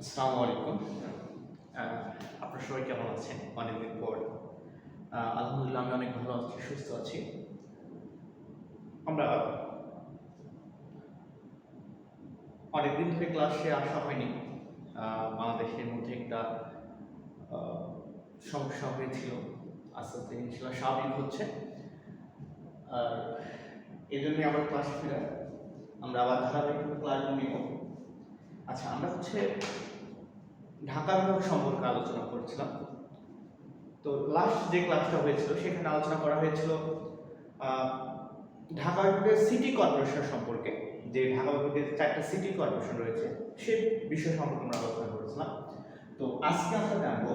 আসসালামু আলাইকুম। আপনারা সবাই কেমন আছেন? অনেকদিন পর। আলহামদুলিল্লাহ, আমি অনেক ভালো আছি, সুস্থ আছি। আমরা অনেকদিন ধরে ক্লাসে আসা হয়নি। বাংলাদেশের মধ্যে একটা সমস্যা হয়েছিল। আস্তে আস্তে ইনশাল্লাহ স্বাভাবিক হচ্ছে। আর এই জন্যই আবার ক্লাসে ফিরে আমরা আবার ধারাবাহিকভাবে ক্লাস নিব। আচ্ছা আমরা হচ্ছে ঢাকা বিভাগ সম্পর্কে আলোচনা করেছিলাম। তো লাস্ট যে ক্লাসটা হয়েছিল, সেখানে আলোচনা করা হয়েছিল ঢাকা বিভাগের সিটি কর্পোরেশন সম্পর্কে, যে ঢাকা বিভাগের চারটা সিটি কর্পোরেশন রয়েছে, সে বিষয় সম্পর্কে আমরা আলোচনা করেছিলাম। তো আজকে আমরা জানব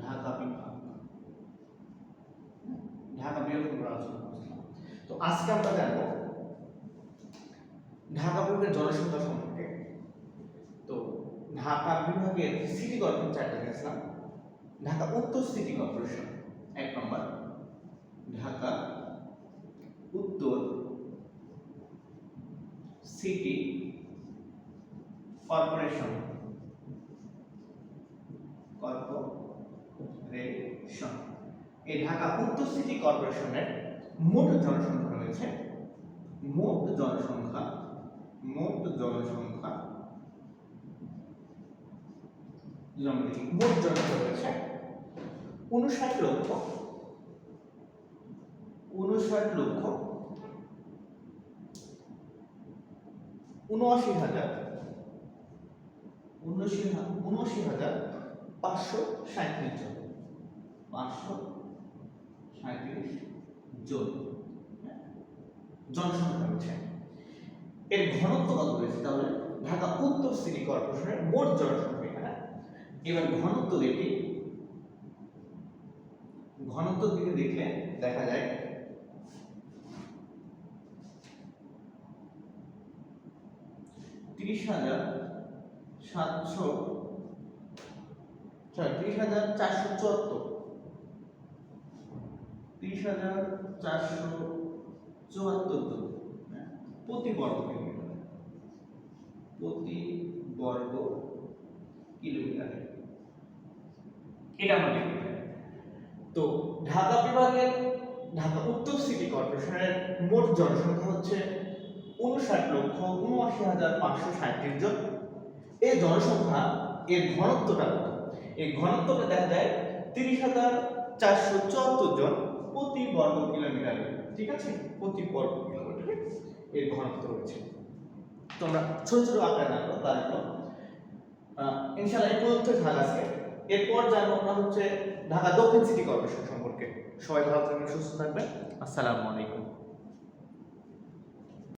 ঢাকা বিভাগ। ঢাকা বিভাগ আলোচনা করেছিলাম। তো আজকে আমরা জানব ঢাকা বিভাগের জনসংখ্যা সম্পর্কে। তো ঢাকা বিভাগের সিটি কর্পোরেশন চারটা ঢাকা উত্তর সিটি কর্পোরেশন এক নম্বর। ঢাকা উত্তর সিটি কর্পোরেশন কর্পোরেশন এই ঢাকা উত্তর সিটি কর্পোরেশনের মোট জনসংখ্যা রয়েছে। মোট জনসংখ্যা মোট জনসংখ্যা দেখি, মোট জনসংখ্যা রয়েছে। উনষাট লক্ষ। উনষাট লক্ষ। উনআশি হাজার। উনআশি উনআশি হাজার পাঁচশো সাঁত্রিশ জন। পাঁচশো সাঁত্রিশ জন। হ্যাঁ? জনসংখ্যা রয়েছে। এর ঘনত্ব কত রয়েছে তাহলে? ঢাকা উত্তর সিটি কর্পোরেশনের মোট জনসংখ্যা। এবার ঘনত্ব দেখি। ঘনত্ব দিকে দেখলে দেখা যায় তিরিশ হাজার সাতশো তিরিশ হাজার চারশো চুয়াত্তর। তিরিশ হাজার চারশো চুয়াত্তর হ্যাঁ, প্রতি বর্গ কিলোমিটার। প্রতি বর্গ কিলোমিটারে। এটা পারি। তো ঢাকা বিভাগের ঢাকা উত্তর সিটি কর্পোরেশনের মোট জনসংখ্যা হচ্ছে উনষাট লক্ষ উনআশি হাজার পাঁচশো সাঁত্রিশ জন। এই জনসংখ্যা এর ঘনত্বটা কত? এই ঘনত্বটা দেখা যায় তিরিশ হাজার চারশো চুয়াত্তর জন প্রতি বর্গ কিলোমিটারে। ঠিক আছে? প্রতি বর্গ কিলোমিটারে এর ঘনত্ব রয়েছে। তোমরা ছোট ছোট আকারে জানব তারপর ইনশাআল্লাহ এই পর্যন্ত আছে এরপর জানব আমরা হচ্ছে ঢাকা দক্ষিণ সিটি কর্পোরেশন সম্পর্কে। সবাই ভালো থাকবেন, সুস্থ থাকবেন। আসসালামু আলাইকুম।